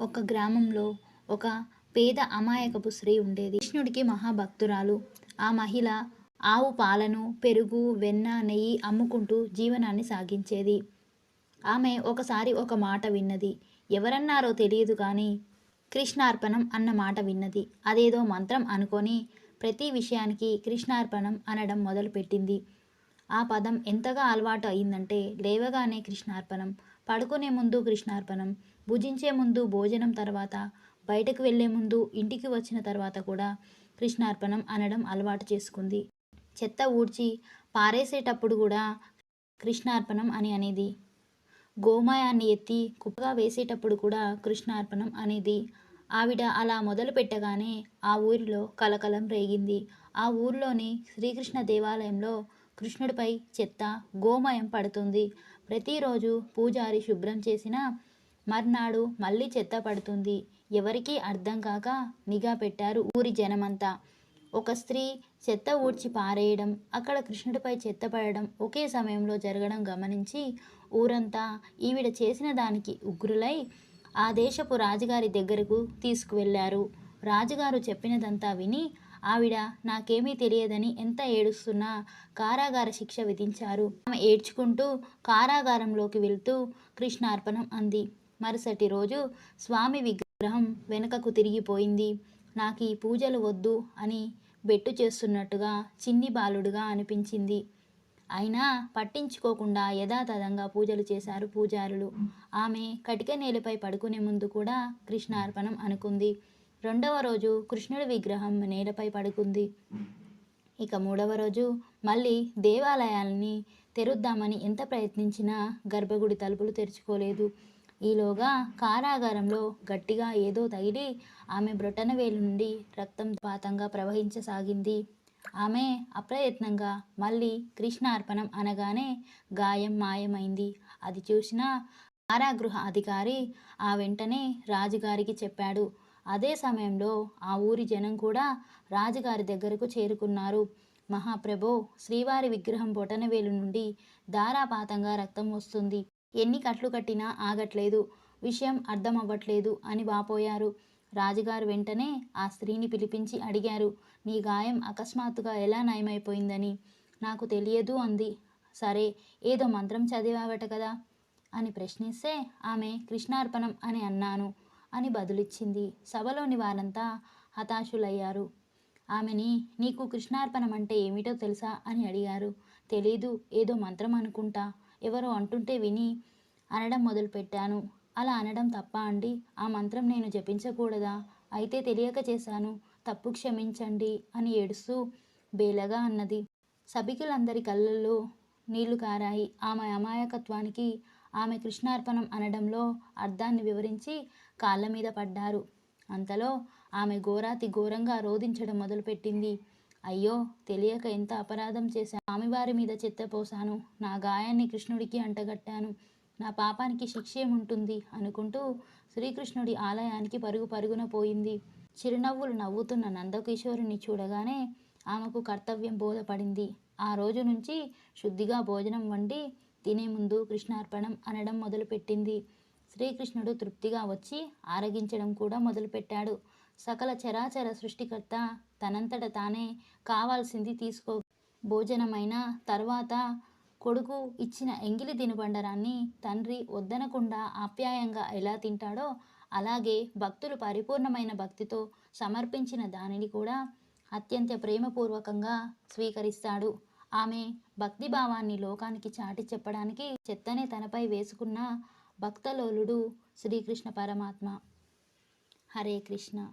ఒక గ్రామంలో ఒక పేద అమాయకపు స్త్రీ ఉండేది. కృష్ణుడికి మహాభక్తురాలు. ఆ మహిళ ఆవు పాలను పెరుగు వెన్న నెయ్యి అమ్ముకుంటూ జీవనాన్ని సాగించేది. ఆమె ఒకసారి ఒక మాట విన్నది. ఎవరన్నారో తెలియదు కానీ కృష్ణార్పణం అన్న మాట విన్నది. అదేదో మంత్రం అనుకొని ప్రతి విషయానికి కృష్ణార్పణం అనడం మొదలుపెట్టింది. ఆ పదం ఎంతగా అలవాటు అయిందంటే లేవగానే కృష్ణార్పణం పడుకునే ముందు కృష్ణార్పణం భుజించే ముందు భోజనం తర్వాత బయటకు వెళ్ళే ముందు ఇంటికి వచ్చిన తర్వాత కూడా కృష్ణార్పణం అనడం అలవాటు చేసుకుంది. చెత్త ఊడ్చి పారేసేటప్పుడు కూడా కృష్ణార్పణం అని అనేది గోమయాన్ని ఎత్తి కుప్పగా వేసేటప్పుడు కూడా కృష్ణార్పణం అనేది. ఆవిడ అలా మొదలు పెట్టగానే ఆ ఊరిలో కలకలం రేగింది. ఆ ఊరిలోని శ్రీకృష్ణ దేవాలయంలో కృష్ణుడిపై చెత్త గోమయం పడుతుంది. ప్రతిరోజు పూజారి శుభ్రం చేసిన మర్నాడు మళ్ళీ చెత్త పడుతుంది. ఎవరికీ అర్థం కాక నిఘా పెట్టారు ఊరి జనమంతా. ఒక స్త్రీ చెత్త ఊడ్చి పారేయడం అక్కడ కృష్ణుడిపై చెత్త పడడం ఒకే సమయంలో జరగడం గమనించి ఊరంతా ఈవిడ చేసిన దానికి ఉగ్రులై ఆ దేశపు రాజుగారి దగ్గరకు తీసుకువెళ్ళారు. రాజుగారు చెప్పినదంతా విని ఆవిడ నాకేమీ తెలియదని ఎంత ఏడుస్తున్నా కారాగార శిక్ష విధించారు. ఆమె ఏడ్చుకుంటూ కారాగారంలోకి వెళ్తూ కృష్ణార్పణం అంది. మరుసటి రోజు స్వామి విగ్రహం వెనుకకు తిరిగిపోయింది. నాకు ఈ పూజలు వద్దు అని బెట్టు చేస్తున్నట్టుగా చిన్ని బాలుడుగా అనిపించింది. అయినా పట్టించుకోకుండా యథాతథంగా పూజలు చేశారు పూజారులు. ఆమె కటిక నేలపై పడుకునే ముందు కూడా కృష్ణార్పణం అనుకుంది. రెండవ రోజు కృష్ణుడి విగ్రహం నేలపై పడుకుంది. ఇక మూడవ రోజు మళ్ళీ దేవాలయాల్ని తెరుద్దామని ఎంత ప్రయత్నించినా గర్భగుడి తలుపులు తెరుచుకోలేదు. ఈలోగా కారాగారంలో గట్టిగా ఏదో తగిలి ఆమె బ్రొటనవేలు నుండి రక్తం పాతంగా ప్రవహించసాగింది. ఆమె అప్రయత్నంగా మళ్ళీ కృష్ణార్పణం అనగానే గాయం మాయమైంది. అది చూసిన కారాగృహ అధికారి ఆ వెంటనే రాజుగారికి చెప్పాడు అదే సమయంలో ఆ ఊరి జనం కూడా రాజుగారి దగ్గరకు చేరుకున్నారు. మహాప్రభో శ్రీవారి విగ్రహం బొటనవేలు నుండి ధారాపాతంగా రక్తం వస్తుంది. ఎన్ని కట్లు కట్టినా ఆగట్లేదు. విషయం అర్థం అవ్వట్లేదు అని వాపోయారు. రాజుగారు వెంటనే ఆ స్త్రీని పిలిపించి అడిగారు నీ గాయం అకస్మాత్తుగా ఎలా నయమైపోయిందని? నాకు తెలియదు అంది. సరే ఏదో మంత్రం చదివావట కదా? అని ప్రశ్నిస్తే ఆమె కృష్ణార్పణం అని అన్నాను. అని బదులిచ్చింది. సభలోని వారంతా హతాశులయ్యారు. ఆమెని నీకు కృష్ణార్పణం అంటే ఏమిటో తెలుసా? అని అడిగారు. తెలీదు ఏదో మంత్రం అనుకుంటా. ఎవరో అంటుంటే విని అనడం మొదలుపెట్టాను. అలా అనడం తప్ప అండి? ఆ మంత్రం నేను జపించకూడదా? అయితే తెలియక చేశాను. తప్పు క్షమించండి అని ఏడుస్తూ బేలగా అన్నది. సభికులందరి కళ్ళల్లో నీళ్ళు కారాయి. ఆమె అమాయకత్వానికి ఆమె కృష్ణార్పణం అనడంలో అర్థాన్ని వివరించి కాళ్ళ మీద పడ్డారు. అంతలో ఆమె ఘోరాతి ఘోరంగా రోధించడం మొదలుపెట్టింది. అయ్యో తెలియక ఎంత అపరాధం చేశాను. స్వామివారి మీద చెత్తపోసాను నా గాయాన్ని కృష్ణుడికి అంటగట్టాను. నా పాపానికి శిక్ష ఏముంటుంది అనుకుంటూ శ్రీకృష్ణుడి ఆలయానికి పరుగు పరుగున పోయింది. చిరునవ్వులు నవ్వుతున్న నందకిషోరుని చూడగానే ఆమెకు కర్తవ్యం బోధపడింది. ఆ రోజు నుంచి శుద్ధిగా భోజనం వండి తినే ముందు కృష్ణార్పణం అనడం మొదలుపెట్టింది. శ్రీకృష్ణుడు తృప్తిగా వచ్చి ఆరగించడం కూడా మొదలుపెట్టాడు. సకల చరాచర సృష్టికర్త తనంతట తానే కావాల్సింది తీసుకో భోజనమైన తర్వాత కొడుకు ఇచ్చిన ఎంగిలి తినుబండరాన్ని తండ్రి వద్దనకుండా ఆప్యాయంగా ఎలా తింటాడో అలాగే భక్తులు పరిపూర్ణమైన భక్తితో సమర్పించిన దానిని కూడా అత్యంత ప్రేమపూర్వకంగా స్వీకరిస్తాడు. ఆమె భక్తిభావాన్ని లోకానికి చాటి చెప్పడానికి చెత్తనే తనపై వేసుకున్న భక్తలోలుడు శ్రీకృష్ణ పరమాత్మ. హరే కృష్ణ.